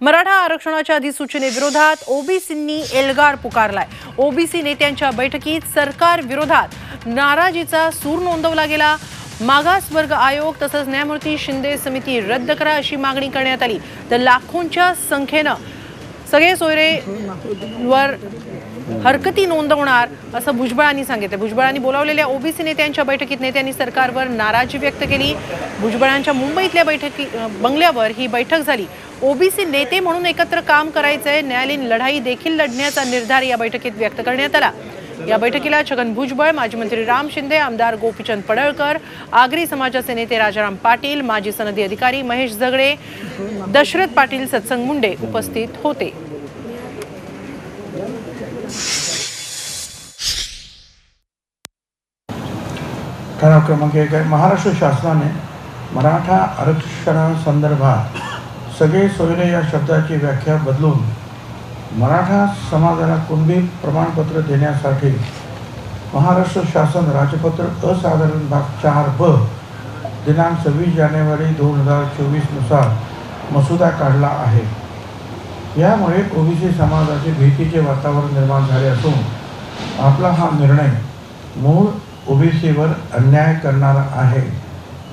मराठा आरक्षणाच्या अधिसूचनेविरोधात ओबीसींनी एल्गार पुकारलाय. ओबीसी नेत्यांच्या बैठकीत सरकार विरोधात नाराजीचा सूर नोंदवला गेला. मागासवर्ग आयोग तसंच न्यायमूर्ती शिंदे समिती रद्द करा अशी मागणी करण्यात आली. तर लाखोंच्या संख्येनं सगळे सोयरेवर हरकती नोंदवणार असं भुजबळांनी सांगितलं. भुजबळांनी बोलावलेल्या ओबीसी नेत्यांच्या बैठकीत नेत्यांनी सरकारवर नाराजी व्यक्त केली. भुजबळांच्या मुंबईतल्या बैठकी बंगल्यावर ही बैठक झाली. ओबीसी नेते म्हणून एकत्र काम करायचंय. न्यायालयीन लढाई देखील लढण्याचा निर्धार या बैठकीत व्यक्त करण्यात आला. या बैठकीला छगन भुजबळ माजी मंत्री राम शिंदे आमदार गोपीचंद पडळकर आगरी समाजाचे नेते राजाराम पाटील माजी सनदी अधिकारी महेश झगडे दशरथ पाटील सत्संग मुंडे उपस्थित होते. ठराव क्रमांक एक आहे. महाराष्ट्र शासनाने मराठा आरक्षणासंदर्भात सगळे सोयरे या शब्दाची व्याख्या बदलून मराठा समाजाला कुणबी प्रमाणपत्र देण्यासाठी महाराष्ट्र शासन राजपत्र असाधारण भाग चार ब दिनांक सव्वीस जानेवारी दोन हजार चोवीसनुसार मसुदा काढला आहे. यामुळे ओबीसी समाजाचे भीतीचे वातावरण निर्माण झाले असून आपला हा निर्णय मूळ ओबीसीवर अन्याय करणारा आहे.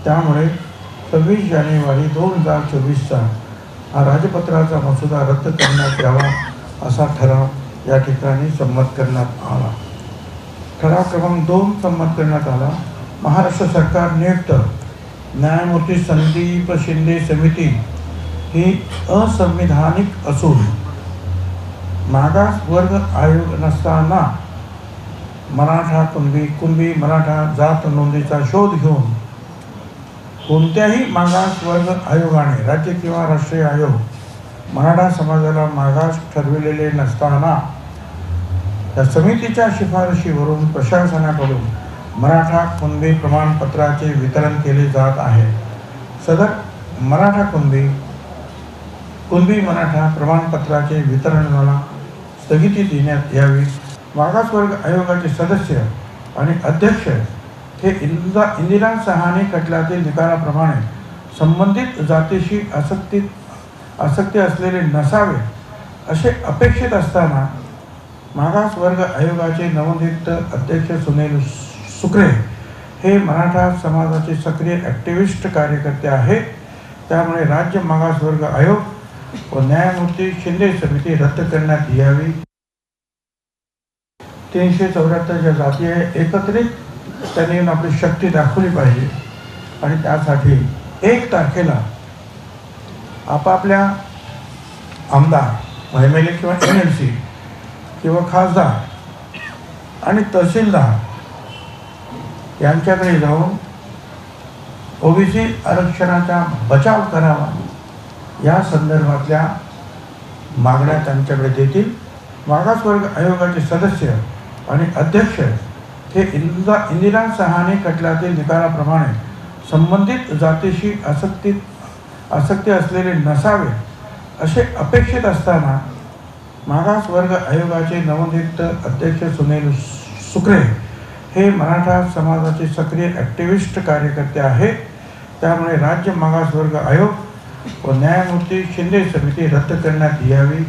त्यामुळे सव्वीस जानेवारी दोन हजार चोवीसचा हा राजपत्राचा मसुदा रद्द करण्यात यावा असा ठराव या ठिकाणी संमत करण्यात आला. ठराव क्रमांक दोन संमत करण्यात आला. महाराष्ट्र सरकार नियुक्त न्यायमूर्ती संदीप शिंदे समिती ही असंविधानिक असून मागास वर्ग आयोग नसताना मराठा कुणबी कुणबी मराठा जात नोंदीचा शोध घेऊन कोणत्याही मागास वर्ग आयोगाने राज्य किंवा राष्ट्रीय आयोग मराठा समाजाला मागास ठरविलेले नसताना या समितीच्या शिफारशीवरून प्रशासनाकडून मराठा कुणबी प्रमाणपत्राचे वितरण केले जात आहे. सदर मराठा कुणबी कुणबी मराठा प्रमाणपत्राचे वितरणाला स्थगिती देण्यात यावी. मागासवर्ग आयोगाचे सदस्य आणि अध्यक्ष हे इंदिरा इंदिरा सहानी खटल्यातील निकालाप्रमाणे संबंधित जातीशी आसक्ती आसक्ती असलेले नसावे असे अपेक्षित असताना मागास वर्ग आयोगाचे नवनियुक्त अध्यक्ष सुनील सुक्रे हे मराठा समाजाचे सक्रिय ॲक्टिव्हिस्ट कार्यकर्ते आहेत. त्यामुळे राज्य मागासवर्ग आयोग व न्यायमूर्ती शिंदे समिती रद्द करण्यात यावी. तीनशे चौऱ्याहत्तरच्या जाती आहे एकत्रित त्यांनी येऊन आपली शक्ती दाखवली पाहिजे. आणि त्यासाठी एक तारखेला आपापल्या आमदार एम एल ए किंवा एम एल सी किंवा खासदार आणि तहसीलदार यांच्याकडे जाऊन ओबीसी आरक्षणाचा बचाव करावा. या संदर्भातल्या मागण्या त्यांच्याकडे देतील. मागासवर्ग आयोगाचे सदस्य आणि अध्यक्ष हे इंदिरा इंदिरा सहाने खटल्यातील निकालाप्रमाणे संबंधित जातीशी आसक्ती आसक्ती असलेले नसावे असे अपेक्षित असताना मागास वर्ग आयोगाचे नवनियुक्त अध्यक्ष सुनील सुक्रे हे मराठा समाजाचे सक्रिय ॲक्टिव्हिस्ट कार्यकर्ते आहेत. त्यामुळे राज्य मागासवर्ग आयोग व न्यायमूर्ती शिंदे समिती रद्द करण्यात यावी.